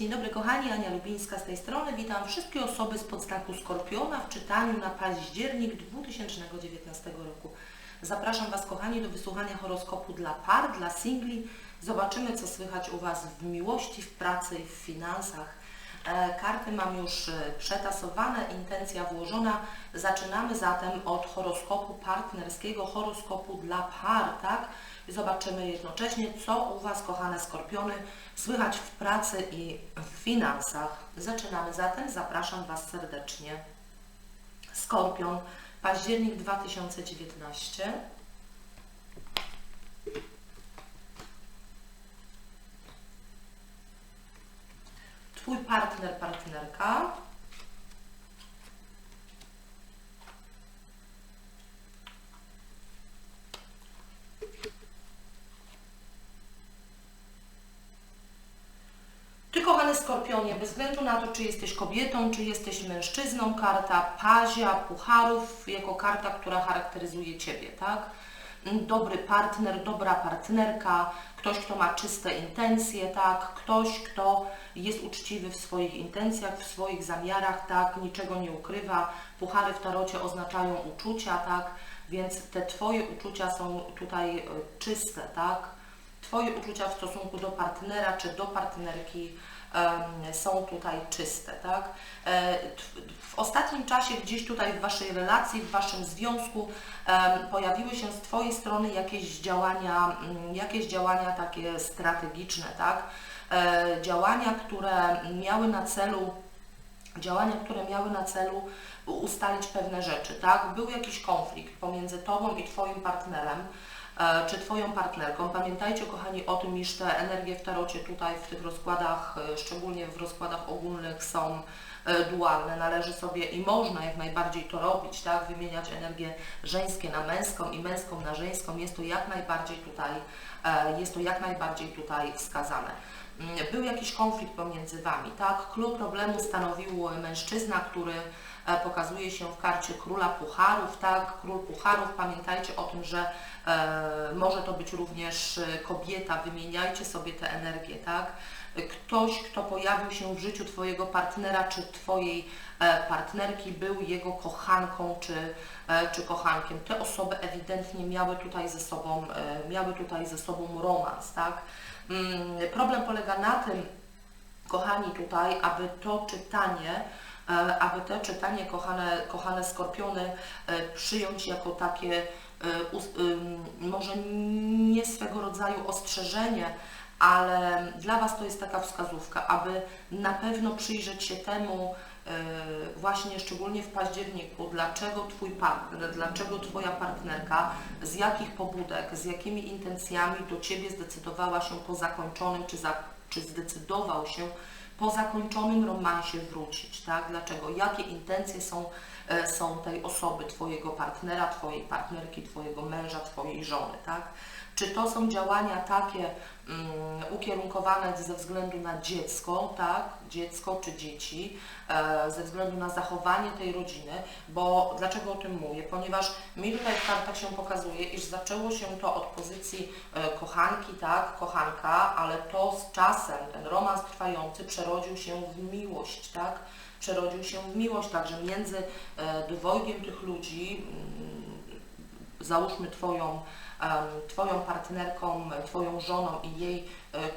Dzień dobry kochani, Ania Lubińska z tej strony. Witam wszystkie osoby z podznaku Skorpiona w czytaniu na październik 2019 roku. Zapraszam Was kochani do wysłuchania horoskopu dla par, dla singli. Zobaczymy co słychać u Was w miłości, w pracy i w finansach. E, Karty mam już e, przetasowane, intencja włożona. Zaczynamy zatem od horoskopu partnerskiego, horoskopu dla par, tak? I zobaczymy jednocześnie, co u Was, kochane skorpiony, słychać w pracy i w finansach. Zaczynamy zatem, zapraszam Was serdecznie. Skorpion, październik 2019. Twój partner, partnerka. Ty, kochany Skorpionie, bez względu na to, czy jesteś kobietą, czy jesteś mężczyzną, karta pazia, pucharów, jako karta, która charakteryzuje Ciebie, tak? Dobry partner, dobra partnerka, ktoś, kto ma czyste intencje, tak? Ktoś, kto jest uczciwy w swoich intencjach, w swoich zamiarach, tak? Niczego nie ukrywa. Puchary w tarocie oznaczają uczucia, tak? Więc te Twoje uczucia są tutaj e, czyste, tak? Twoje uczucia w stosunku do partnera czy do partnerki są tutaj czyste, tak? E, w ostatnim czasie gdzieś tutaj w Waszej relacji, w Waszym związku pojawiły się z Twojej strony jakieś działania, mm, jakieś działania takie strategiczne, tak? E, działania, które miały na celu działania, które miały na celu ustalić pewne rzeczy, tak? Był jakiś konflikt pomiędzy Tobą i Twoim partnerem, czy Twoją partnerką. Pamiętajcie, kochani, o tym, iż te energie w tarocie tutaj w tych rozkładach, e, szczególnie w rozkładach ogólnych są e, dualne. Należy sobie i można jak najbardziej to robić, tak? Wymieniać energię żeńskie na męską i męską na żeńską. Jest to jak najbardziej tutaj, e, jest to jak najbardziej tutaj wskazane. Mm, Był jakiś konflikt pomiędzy Wami, tak? Klucz problemu stanowił mężczyzna, który e, pokazuje się w karcie króla pucharów, tak? Król pucharów, pamiętajcie o tym, że e, może to być również e, kobieta, wymieniajcie sobie te energie, tak? Ktoś, kto pojawił się w życiu Twojego partnera czy Twojej e, partnerki, był jego kochanką czy, e, czy kochankiem. Te osoby ewidentnie miały tutaj ze sobą, e, miały tutaj ze sobą romans, tak? Mm, Problem polega na tym, kochani tutaj, aby to czytanie, e, aby to czytanie, kochane, kochane skorpiony, e, przyjąć jako takie e, może nie swego rodzaju ostrzeżenie, ale dla Was to jest taka wskazówka, aby na pewno przyjrzeć się temu, e, właśnie szczególnie w październiku, dlaczego Twój partner, dlaczego Twoja partnerka, z jakich pobudek, z jakimi intencjami do Ciebie zdecydowała się po zakończonym, czy, za, czy zdecydował się po zakończonym romansie wrócić, tak? Dlaczego? Jakie intencje są, są tej osoby, Twojego partnera, Twojej partnerki, Twojego męża, Twojej żony, tak? Czy to są działania takie mm, ukierunkowane ze względu na dziecko, tak? Dziecko czy dzieci, e, ze względu na zachowanie tej rodziny, bo dlaczego o tym mówię? Ponieważ mi tutaj w kartach się pokazuje, iż zaczęło się to od pozycji e, kochanki, tak, kochanka, ale to z czasem, ten romans trwający przerodził się w miłość, tak? Przerodził się w miłość, także między e, dwojgiem tych ludzi, mm, załóżmy Twoją, Twoją partnerką, Twoją żoną i jej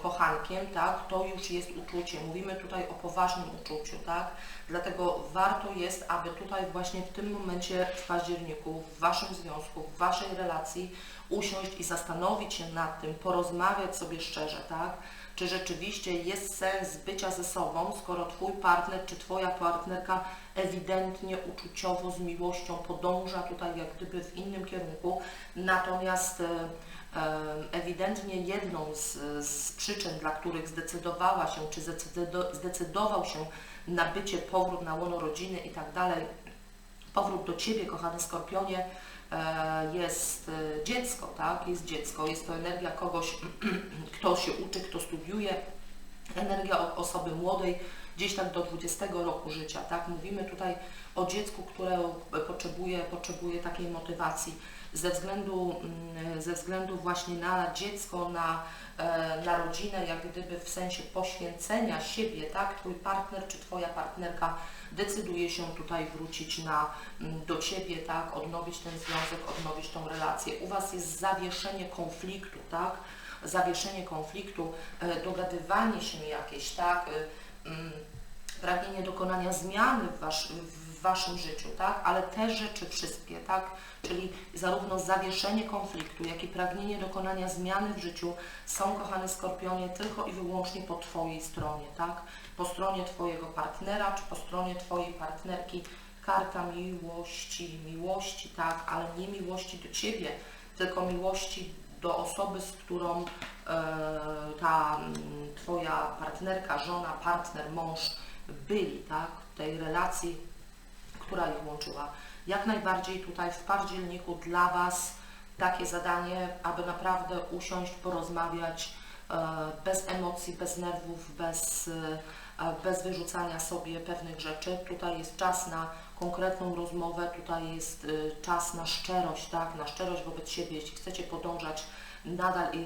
kochankiem, tak, to już jest uczucie. Mówimy tutaj o poważnym uczuciu, tak? Dlatego warto jest, aby tutaj właśnie w tym momencie w październiku, w Waszym związku, w Waszej relacji usiąść i zastanowić się nad tym, porozmawiać sobie szczerze, tak? Czy rzeczywiście jest sens bycia ze sobą, skoro Twój partner czy Twoja partnerka ewidentnie uczuciowo z miłością podąża tutaj jak gdyby w innym kierunku, natomiast e, e, ewidentnie jedną z, z przyczyn, dla których zdecydowała się, czy zdecydo- zdecydował się na bycie, powrót na łono rodziny i tak dalej, powrót do Ciebie, kochany Skorpionie, e, jest e, dziecko, tak? Jest dziecko, jest to energia kogoś, kto się uczy, kto studiuje, energia osoby młodej, gdzieś tak do 20 roku życia, tak? Mówimy tutaj o dziecku, które potrzebuje, potrzebuje takiej motywacji. Ze względu, mm, ze względu właśnie na dziecko, na, e, na rodzinę, jak gdyby w sensie poświęcenia siebie, tak? Twój partner czy Twoja partnerka decyduje się tutaj wrócić na, mm, do Ciebie, tak? Odnowić ten związek, odnowić tą relację. U Was jest zawieszenie konfliktu, tak? Zawieszenie konfliktu, e, dogadywanie się jakieś, tak? E, mm, pragnienie dokonania zmiany w, wasz, w Waszym życiu, tak? Ale te rzeczy wszystkie, tak? Czyli zarówno zawieszenie konfliktu, jak i pragnienie dokonania zmiany w życiu są, kochane Skorpionie, tylko i wyłącznie po Twojej stronie, tak? Po stronie Twojego partnera, czy po stronie Twojej partnerki. Karta miłości, miłości, tak? Ale nie miłości do Ciebie, tylko miłości do osoby, z którą e, ta m, Twoja partnerka, żona, partner, mąż byli, tak? Tej relacji, która ich łączyła. Jak najbardziej tutaj w październiku dla Was takie zadanie, aby naprawdę usiąść, porozmawiać e, bez emocji, bez nerwów, bez, e, bez wyrzucania sobie pewnych rzeczy. Tutaj jest czas na konkretną rozmowę, tutaj jest e, czas na szczerość, tak, na szczerość wobec siebie. Jeśli chcecie podążać nadal i,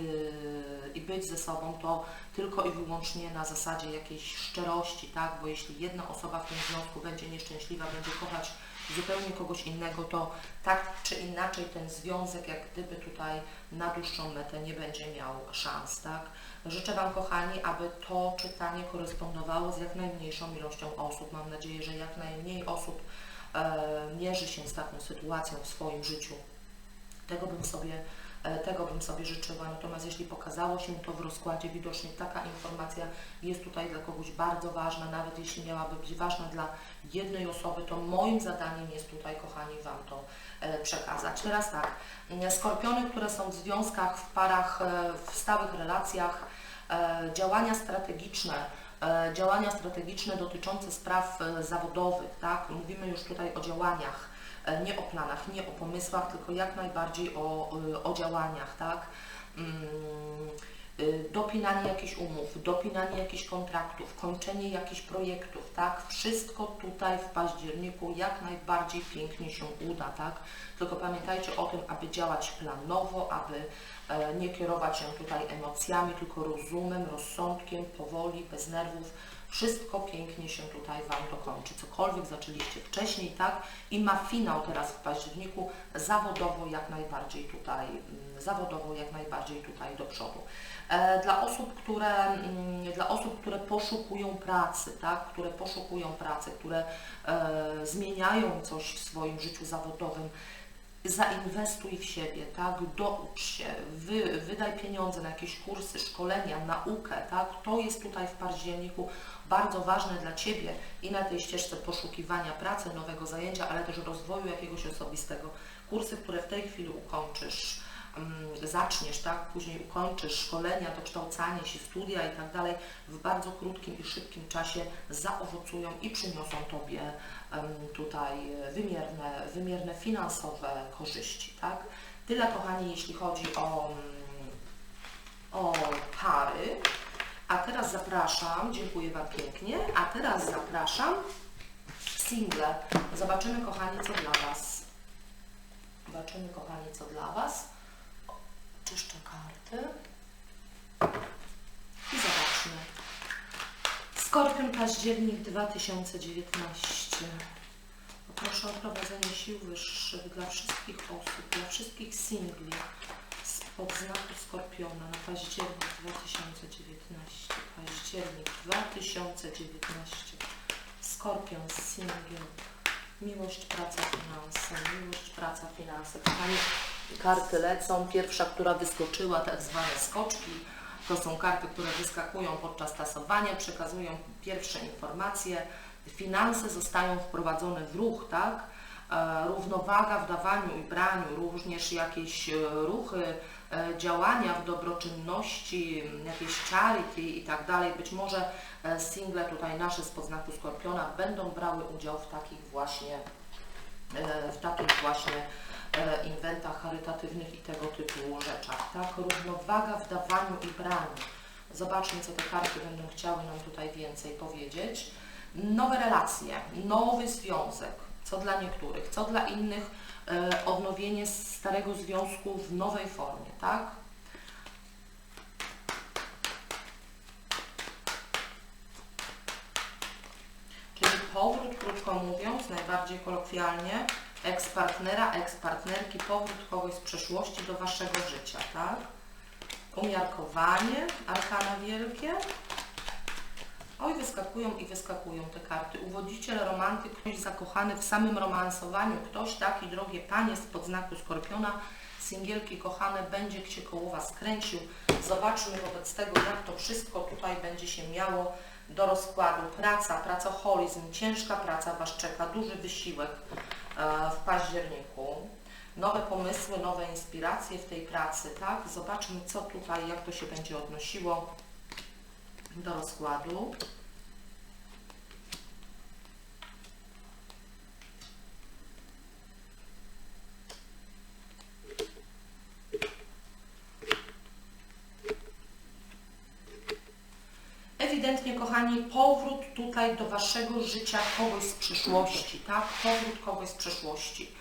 i być ze sobą, to tylko i wyłącznie na zasadzie jakiejś szczerości, tak, bo jeśli jedna osoba w tym związku będzie nieszczęśliwa, będzie kochać zupełnie kogoś innego, to tak czy inaczej ten związek, jak gdyby tutaj na dłuższą metę nie będzie miał szans, tak? Życzę Wam, kochani, aby to czytanie korespondowało z jak najmniejszą ilością osób. Mam nadzieję, że jak najmniej osób mierzy się z taką sytuacją w swoim życiu. Tego bym sobie E, tego bym sobie życzyła. Natomiast jeśli pokazało się to w rozkładzie, widocznie taka informacja jest tutaj dla kogoś bardzo ważna, nawet jeśli miałaby być ważna dla jednej osoby, to moim zadaniem jest tutaj, kochani, Wam to e, przekazać. Teraz tak, skorpiony, które są w związkach, w parach, e, w stałych relacjach, działania strategiczne, działania strategiczne dotyczące spraw zawodowych, tak? Mówimy już tutaj o działaniach E, nie o planach, nie o pomysłach, tylko jak najbardziej o, e, o działaniach, tak? E, dopinanie jakichś umów, dopinanie jakichś kontraktów, kończenie jakichś projektów, tak? Wszystko tutaj w październiku jak najbardziej pięknie się uda, tak? Tylko pamiętajcie o tym, aby działać planowo, aby nie kierować się tutaj emocjami, tylko rozumem, rozsądkiem, powoli, bez nerwów, wszystko pięknie się tutaj Wam dokończy. Cokolwiek zaczęliście wcześniej, tak? I ma finał teraz w październiku, zawodowo jak najbardziej tutaj, mm, zawodowo jak najbardziej tutaj do przodu. E, dla osób, które, mm, dla osób, które poszukują pracy, tak? które poszukują pracy, które e, zmieniają coś w swoim życiu zawodowym, zainwestuj w siebie, tak, doucz się, wy, wydaj pieniądze na jakieś kursy, szkolenia, naukę, tak, to jest tutaj w październiku bardzo ważne dla Ciebie i na tej ścieżce poszukiwania pracy, nowego zajęcia, ale też rozwoju jakiegoś osobistego. Kursy, które w tej chwili ukończysz, zaczniesz, tak, później ukończysz szkolenia, dokształcanie się, studia i tak dalej, w bardzo krótkim i szybkim czasie zaowocują i przyniosą Tobie tutaj wymierne, wymierne finansowe korzyści, tak. Tyle, kochani, jeśli chodzi o, mm, o pary. A teraz zapraszam, dziękuję Wam pięknie, a teraz zapraszam single. Zobaczymy, kochani, co dla Was. Zobaczymy, kochani, co dla Was. Karty. I zobaczmy. Skorpion, październik 2019. Poproszę o prowadzenie sił wyższych dla wszystkich osób, dla wszystkich singli od znaku Skorpiona na październik 2019. Październik 2019. Skorpion, singiel. Miłość, praca, finanse. Miłość, praca, finanse. Karty lecą. Pierwsza, która wyskoczyła, tak zwane skoczki. To są karty, które wyskakują podczas tasowania, przekazują pierwsze informacje. Finanse zostają wprowadzone w ruch, tak? E, równowaga w dawaniu i braniu, również jakieś e, ruchy, E, działania w dobroczynności, jakieś charity i tak dalej, być może single tutaj nasze z podznaku Skorpiona będą brały udział w takich właśnie, w takich właśnie inwentach charytatywnych i tego typu rzeczach, tak? Równowaga w dawaniu i braniu. Zobaczmy, co te karty będą chciały nam tutaj więcej powiedzieć. Nowe relacje, nowy związek, co dla niektórych, co dla innych e, odnowienie starego związku w nowej formie, tak? Czyli powrót, krótko mówiąc, najbardziej kolokwialnie, eks-partnera, eks-partnerki, powrót kogoś z przeszłości do Waszego życia, tak? Umiarkowanie, arkana wielkie. Oj, wyskakują i wyskakują te karty. Uwodziciel, romantyk, ktoś zakochany w samym romansowaniu, ktoś taki, drogie panie, spod znaku Skorpiona, singielki kochane, będzie Cię koło Was kręcił. Zobaczmy wobec tego, jak to wszystko tutaj będzie się miało do rozkładu. Praca, pracoholizm, ciężka praca Was czeka, duży wysiłek w październiku. Nowe pomysły, nowe inspiracje w tej pracy, tak? Zobaczmy, co tutaj, jak to się będzie odnosiło do rozkładu. Ewidentnie, kochani, powrót tutaj do Waszego życia kogoś z przyszłości, tak? Powrót kogoś z przeszłości.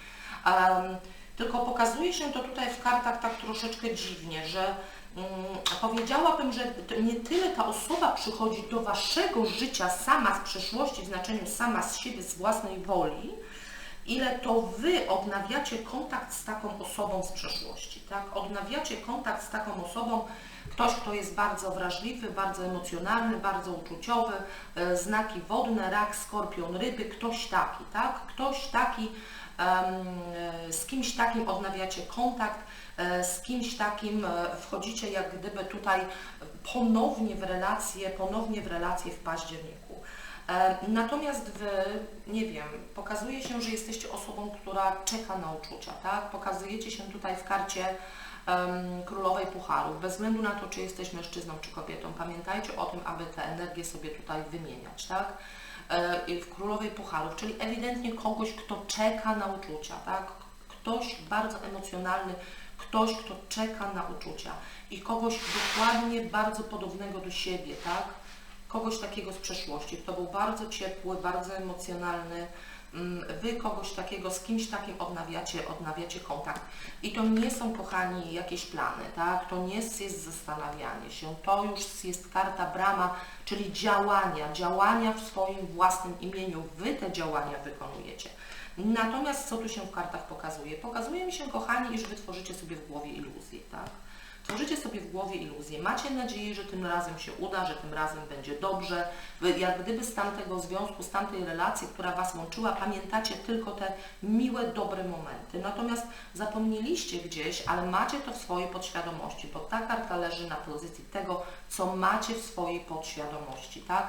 Um, tylko pokazuje się to tutaj w kartach tak troszeczkę dziwnie, że um, powiedziałabym, że nie tyle ta osoba przychodzi do Waszego życia sama z przeszłości, w znaczeniu sama z siebie, z własnej woli, ile to Wy odnawiacie kontakt z taką osobą z przeszłości, tak? Odnawiacie kontakt z taką osobą, ktoś, kto jest bardzo wrażliwy, bardzo emocjonalny, bardzo uczuciowy, e, znaki wodne, rak, skorpion, ryby, ktoś taki, tak? Ktoś taki, e, z kimś takim odnawiacie kontakt, e, z kimś takim wchodzicie jak gdyby tutaj ponownie w relacje, ponownie w relacje w październiku. Natomiast Wy, nie wiem, pokazuje się, że jesteście osobą, która czeka na uczucia, tak? Pokazujecie się tutaj w karcie królowej pucharów, bez względu na to, czy jesteś mężczyzną, czy kobietą. Pamiętajcie o tym, aby te energie sobie tutaj wymieniać, tak? E, w królowej pucharów, czyli ewidentnie kogoś, kto czeka na uczucia, tak? Ktoś bardzo emocjonalny, ktoś, kto czeka na uczucia i kogoś dokładnie bardzo podobnego do siebie, tak? Kogoś takiego z przeszłości, kto był bardzo ciepły, bardzo emocjonalny, wy kogoś takiego, z kimś takim odnawiacie, odnawiacie kontakt. I to nie są, kochani, jakieś plany, tak? To nie jest zastanawianie się, to już jest karta brama, czyli działania, działania w swoim własnym imieniu. Wy te działania wykonujecie. Natomiast co tu się w kartach pokazuje? Pokazuje mi się, kochani, iż wytworzycie sobie w głowie iluzję, tak? Tworzycie sobie w głowie iluzję. Macie nadzieję, że tym razem się uda, że tym razem będzie dobrze. Wy, jak gdyby z tamtego związku, z tamtej relacji, która Was łączyła, pamiętacie tylko te miłe, dobre momenty. Natomiast zapomnieliście gdzieś, ale macie to w swojej podświadomości, bo ta karta leży na pozycji tego, co macie w swojej podświadomości, tak?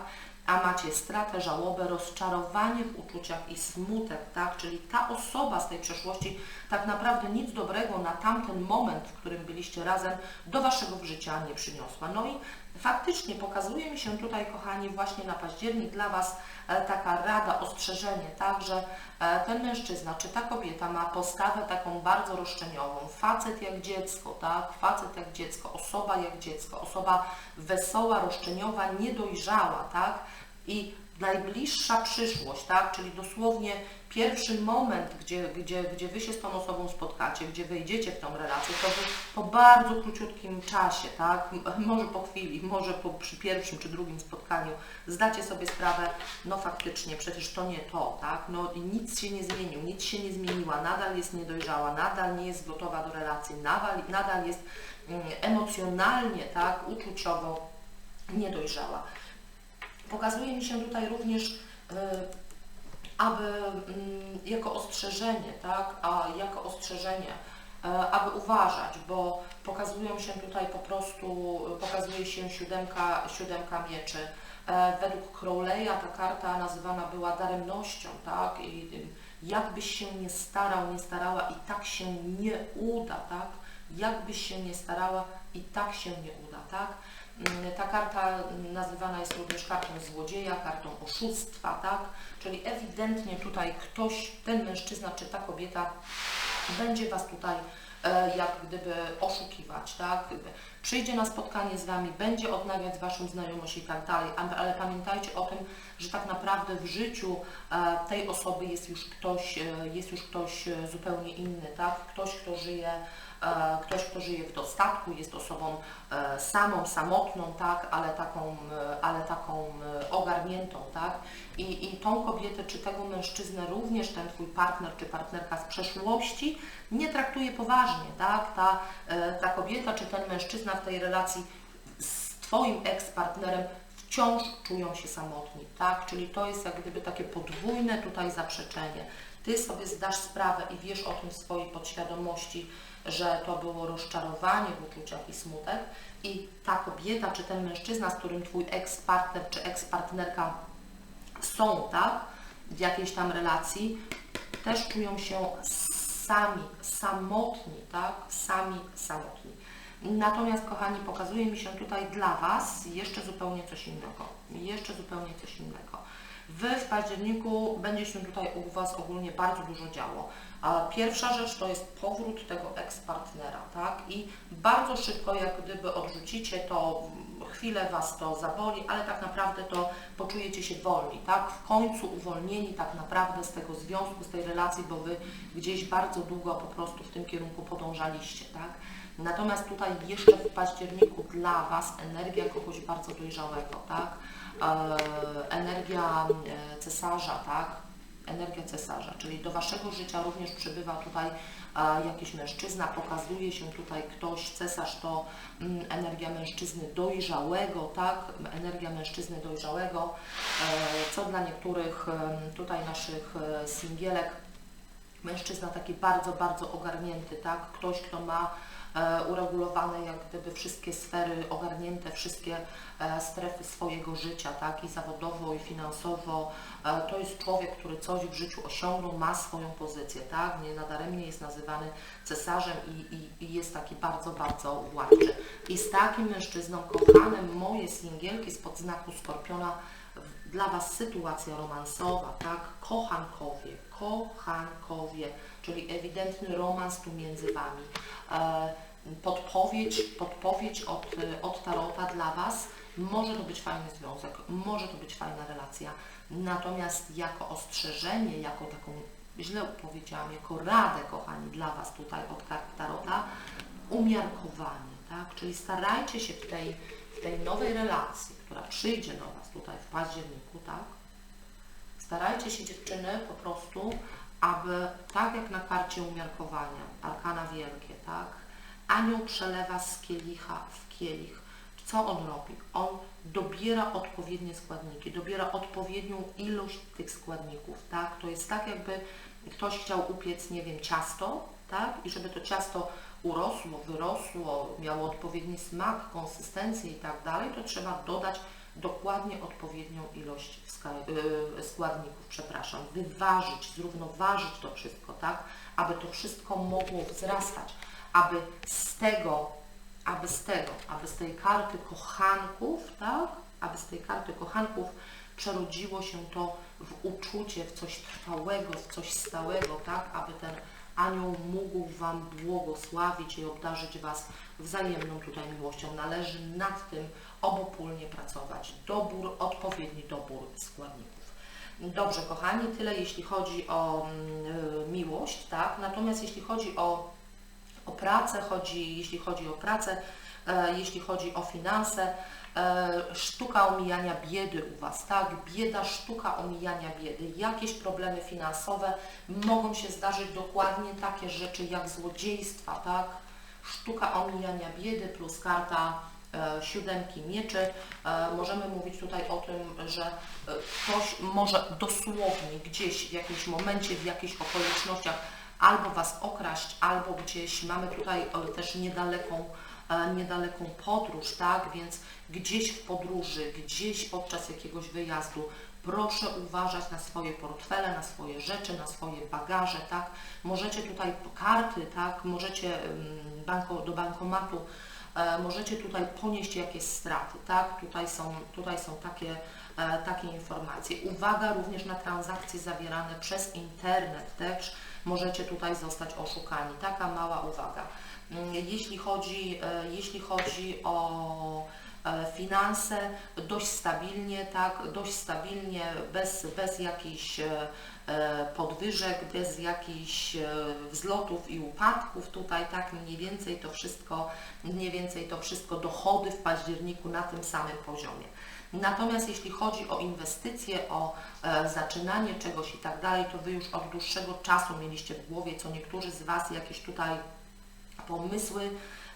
A macie stratę, żałobę, rozczarowanie w uczuciach i smutek, tak? Czyli ta osoba z tej przeszłości tak naprawdę nic dobrego na tamten moment, w którym byliście razem, do Waszego życia nie przyniosła. No i faktycznie pokazuje mi się tutaj, kochani, właśnie na październik dla Was e, taka rada, ostrzeżenie, tak, że e, ten mężczyzna czy ta kobieta ma postawę taką bardzo roszczeniową. Facet jak dziecko, tak, facet jak dziecko, osoba jak dziecko, osoba wesoła, roszczeniowa, niedojrzała, tak, i najbliższa przyszłość, tak, czyli dosłownie pierwszy moment, gdzie, gdzie, gdzie Wy się z tą osobą spotkacie, gdzie wejdziecie w tą relację, to Wy po bardzo króciutkim czasie, tak, może po chwili, może po, przy pierwszym czy drugim spotkaniu, zdacie sobie sprawę, no faktycznie, przecież to nie to, tak, no i nic się nie zmienił, nic się nie zmieniła, nadal jest niedojrzała, nadal nie jest gotowa do relacji, nadal, nadal jest mm, emocjonalnie, tak, uczuciowo niedojrzała. Pokazuje mi się tutaj również, e, aby mm, jako ostrzeżenie, tak, a jako ostrzeżenie, e, aby uważać, bo pokazują się tutaj po prostu, pokazuje się siódemka, siódemka mieczy. E, według Crowley'a ta karta nazywana była daremnością, tak, i jakbyś się nie starał, nie starała i tak się nie uda, tak, jakbyś się nie starała i tak się nie uda, tak. Mm, ta karta nazywana jest również kartą złodzieja, kartą oszustwa, tak? Czyli ewidentnie tutaj ktoś, ten mężczyzna czy ta kobieta będzie Was tutaj e, jak gdyby oszukiwać, tak? Przyjdzie na spotkanie z Wami, będzie odnawiać Waszą znajomość i tak dalej, ale pamiętajcie o tym, że tak naprawdę w życiu e, tej osoby jest już ktoś, e, jest już ktoś zupełnie inny, tak? Ktoś, kto żyje, ktoś, kto żyje w dostatku, jest osobą e, samą, samotną, tak? Ale taką, e, ale taką e, ogarniętą, tak? I, I tą kobietę czy tego mężczyznę również ten Twój partner czy partnerka z przeszłości nie traktuje poważnie, tak? Ta, e, ta kobieta czy ten mężczyzna w tej relacji z Twoim eks-partnerem wciąż czują się samotni, tak? Czyli to jest jak gdyby takie podwójne tutaj zaprzeczenie. Ty sobie zdasz sprawę i wiesz o tym w swojej podświadomości, że to było rozczarowanie w uczuciach i smutek i ta kobieta czy ten mężczyzna, z którym Twój eks-partner czy eks-partnerka są, tak? W jakiejś tam relacji, też czują się sami, samotni, tak? Sami, samotni. Natomiast, kochani, pokazuje mi się tutaj dla Was jeszcze zupełnie coś innego. Jeszcze zupełnie coś innego. W październiku będzie się tutaj u Was ogólnie bardzo dużo działo. Pierwsza rzecz to jest powrót tego eks-partnera, tak? I bardzo szybko, jak gdyby odrzucicie to, chwilę Was to zaboli, ale tak naprawdę to poczujecie się wolni, tak? W końcu uwolnieni tak naprawdę z tego związku, z tej relacji, bo Wy gdzieś bardzo długo po prostu w tym kierunku podążaliście, tak? Natomiast tutaj jeszcze w październiku dla Was energia kogoś bardzo dojrzałego, tak? E, energia e, cesarza, tak? Energia cesarza, czyli do Waszego życia również przybywa tutaj e, jakiś mężczyzna, pokazuje się tutaj ktoś, cesarz to mm, energia mężczyzny dojrzałego, tak? Energia mężczyzny dojrzałego, co dla niektórych tutaj naszych singielek mężczyzna taki bardzo, bardzo ogarnięty, tak? Ktoś, kto ma uregulowane jak gdyby wszystkie sfery, ogarnięte wszystkie e, strefy swojego życia, tak? I zawodowo, i finansowo. E, to jest człowiek, który coś w życiu osiągnął, ma swoją pozycję, tak? Nie nadaremnie jest nazywany cesarzem i, i, i jest taki bardzo, bardzo władczy. I z takim mężczyzną, kochanem moje singielki spod znaku Skorpiona, dla Was sytuacja romansowa, tak? Kochankowie, kochankowie, czyli ewidentny romans tu między Wami. E, podpowiedź, podpowiedź od, od Tarota dla Was. Może to być fajny związek, może to być fajna relacja, natomiast jako ostrzeżenie, jako taką, źle powiedziałam, jako radę, kochani, dla Was tutaj od kart Tarota, umiarkowanie, tak? Czyli starajcie się w tej, w tej nowej relacji, która przyjdzie do Was tutaj w październiku, tak? Starajcie się dziewczyny po prostu, aby tak jak na karcie umiarkowania, arkana wielkie, tak? Anioł przelewa z kielicha w kielich. Co on robi? On dobiera odpowiednie składniki, dobiera odpowiednią ilość tych składników, tak? To jest tak jakby ktoś chciał upiec, nie wiem, ciasto, tak? I żeby to ciasto urosło, wyrosło, miało odpowiedni smak, konsystencję i tak dalej, to trzeba dodać dokładnie odpowiednią ilość yy, składników, przepraszam, wyważyć, zrównoważyć to wszystko, tak, aby to wszystko mogło wzrastać, aby z tego, aby z tego, aby z tej karty kochanków, tak, aby z tej karty kochanków przerodziło się to w uczucie, w coś trwałego, w coś stałego, tak, aby ten anioł mógł Wam błogosławić i obdarzyć Was wzajemną tutaj miłością. Należy nad tym obopólnie pracować. Dobór, odpowiedni dobór składników. Dobrze, kochani, tyle jeśli chodzi o mm, y, miłość, tak? Natomiast jeśli chodzi o, o pracę, chodzi, jeśli chodzi o pracę, e, jeśli chodzi o finanse, e, sztuka omijania biedy u Was, tak? Bieda, sztuka omijania biedy. Jakieś problemy finansowe mogą się zdarzyć dokładnie takie rzeczy jak złodziejstwa, tak? Sztuka omijania biedy plus karta siódemki mieczy. E, możemy mówić tutaj o tym, że e, ktoś może dosłownie gdzieś w jakimś momencie, w jakichś okolicznościach albo Was okraść, albo gdzieś mamy tutaj e, też niedaleką e, niedaleką podróż, tak? Więc gdzieś w podróży, gdzieś podczas jakiegoś wyjazdu, proszę uważać na swoje portfele, na swoje rzeczy, na swoje bagaże, tak? Możecie tutaj karty, tak? Możecie ym, banko, do bankomatu, e, możecie tutaj ponieść jakieś straty, tak? Tutaj są, tutaj są takie, e, takie informacje. Uwaga również na transakcje zawierane przez internet też. możecie tutaj zostać oszukani. Taka mała uwaga. Mm, Jeśli chodzi, e, jeśli chodzi o e, finanse, dość stabilnie, tak, dość stabilnie, bez, bez jakichś e, e, podwyżek, bez jakichś e, wzlotów i upadków tutaj, tak, mniej więcej to wszystko, mniej więcej to wszystko dochody w październiku na tym samym poziomie. Natomiast jeśli chodzi o inwestycje, o e, zaczynanie czegoś i tak dalej, to Wy już od dłuższego czasu mieliście w głowie, co niektórzy z Was jakieś tutaj pomysły,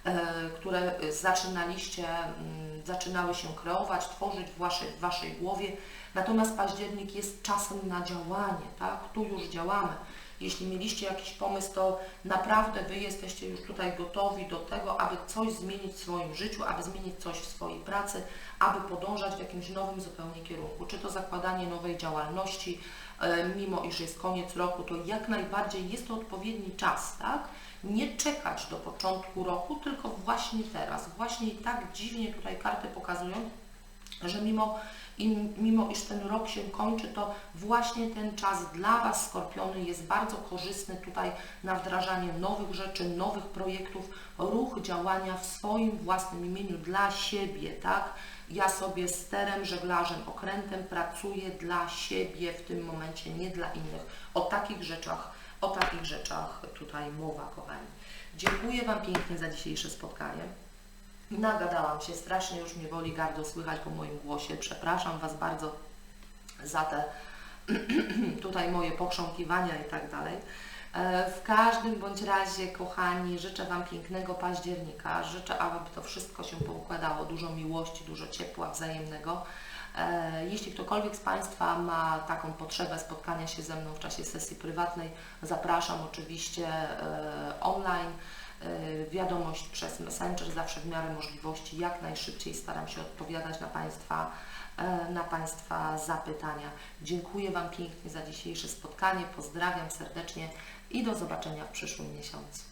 e, które zaczynaliście, mm, zaczynały się kreować, tworzyć w waszej, w waszej głowie. Natomiast październik jest czasem na działanie, tak? Tu już działamy. Jeśli mieliście jakiś pomysł, to naprawdę Wy jesteście już tutaj gotowi do tego, aby coś zmienić w swoim życiu, aby zmienić coś w swojej pracy, aby podążać w jakimś nowym zupełnie kierunku. Czy to zakładanie nowej działalności, e, mimo iż jest koniec roku, to jak najbardziej jest to odpowiedni czas, tak? Nie czekać do początku roku, tylko właśnie teraz. Właśnie tak dziwnie tutaj karty pokazują, że mimo, im, mimo iż ten rok się kończy, to właśnie ten czas dla Was, Skorpiony, jest bardzo korzystny tutaj na wdrażanie nowych rzeczy, nowych projektów, ruch działania w swoim własnym imieniu dla siebie, tak? Ja sobie sterem, żeglarzem, okrętem pracuję dla siebie w tym momencie, nie dla innych. O takich rzeczach, o takich rzeczach tutaj mowa, kochani. Dziękuję Wam pięknie za dzisiejsze spotkanie. Nagadałam się, strasznie już mnie boli gardło słychać po moim głosie. Przepraszam Was bardzo za te tutaj moje pokrząkiwania i tak dalej. E, W każdym bądź razie, kochani, życzę Wam pięknego października. Życzę, aby to wszystko się poukładało. Dużo miłości, dużo ciepła wzajemnego. E, Jeśli ktokolwiek z Państwa ma taką potrzebę spotkania się ze mną w czasie sesji prywatnej, zapraszam oczywiście e, online. E, Wiadomość przez Messenger, zawsze w miarę możliwości, jak najszybciej staram się odpowiadać na Państwa, e, na Państwa zapytania. Dziękuję Wam pięknie za dzisiejsze spotkanie, pozdrawiam serdecznie i do zobaczenia w przyszłym miesiącu.